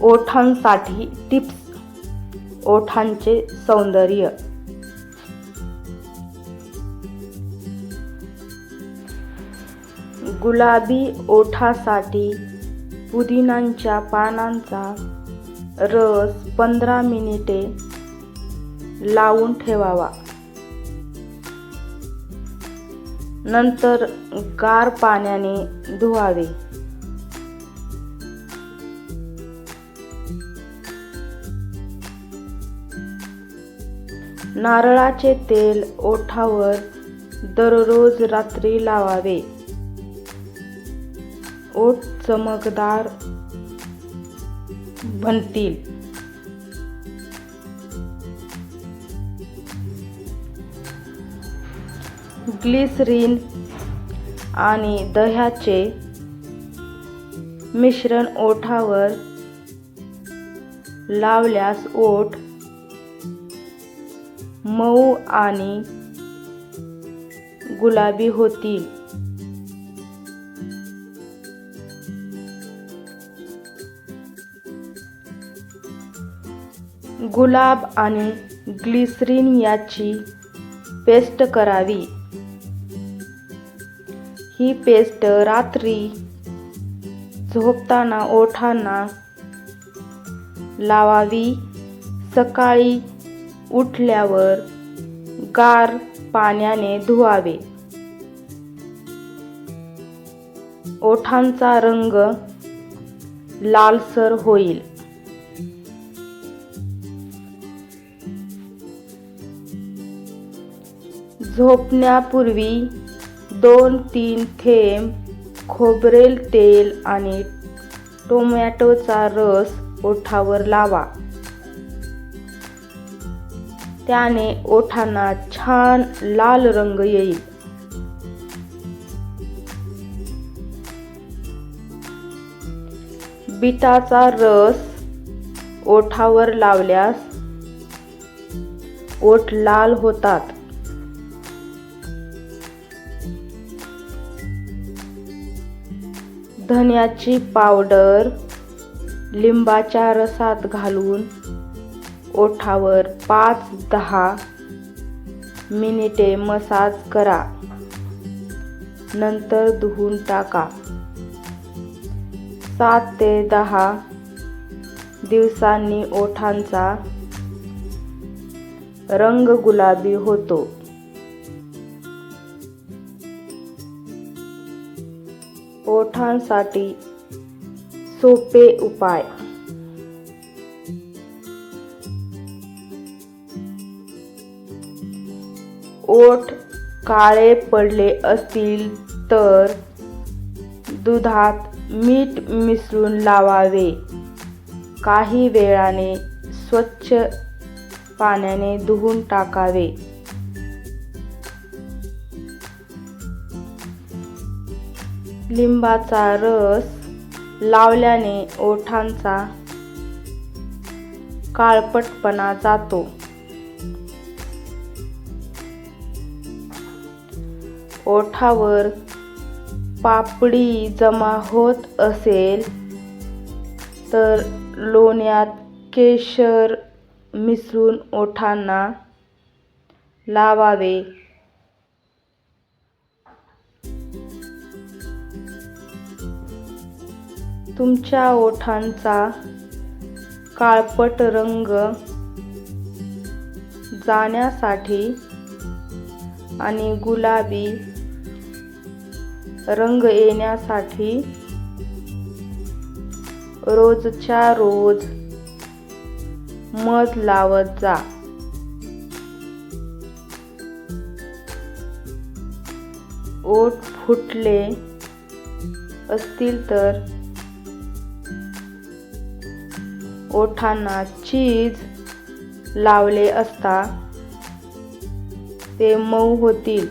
ओठांसाठी tips. ओठांचे सौंदर्य. गुलाबी ओठासाठी पुदिनांच्या पानांचा रस पंधरा मिनिटे लावून ठेवावा. नंतर गार पाण्याने धुवावे. नारळाचे तेल ओठावर दररोज रात्री लावावे. ओठ चमकदार बनतील. ग्लिसरीन आणि दह्याचे मिश्रण ओठावर लावल्यास ओठ मऊ आणि गुलाबी होतील. गुलाब आणि ग्लिसरीन याची पेस्ट करावी. ही पेस्ट रात्री झोपताना ओठांना लावावी. सकाळी उठल्यावर गार पाण्याने धुवावे. ओठांचा रंग लालसर होईल. झोपण्यापूर्वी दोन तीन थेंब खोबरेल तेल आणि टोमॅटोचा रस ओठावर लावा. त्याने ओठांना छान लाल रंग येईल. बिटाचा रस ओठावर लावल्यास ओठ लाल होतात. धन्याची पावडर लिंबाच्या रसात घालून ओठावर पाच दहा मिनिटे मसाज करा. नंतर धुवून टाका. सात ते दहा दिवसांनी ओठांचा रंग गुलाबी होतो. ओठांसाठी सोपे उपाय. ओठ काळे पडले असतील तर दुधात मीठ मिसळून लावावे. काही वेळाने स्वच्छ पाण्याने धुवून टाकावे. लिंबाचा रस लावल्याने ओठांचा काळपटपणा जातो. ओठावर पापडी जमा होत असेल तर लोण्यात केशर मिसळून ओठांना लावावे. तुमच्या ओठांचा काळपट रंग जाण्यासाठी आणि गुलाबी रंग येण्यासाठी रोजच्या रोज मध लावत जा. ओठ फुटले असतील तर ओठांना चीज लावले असता ते मऊ होतील.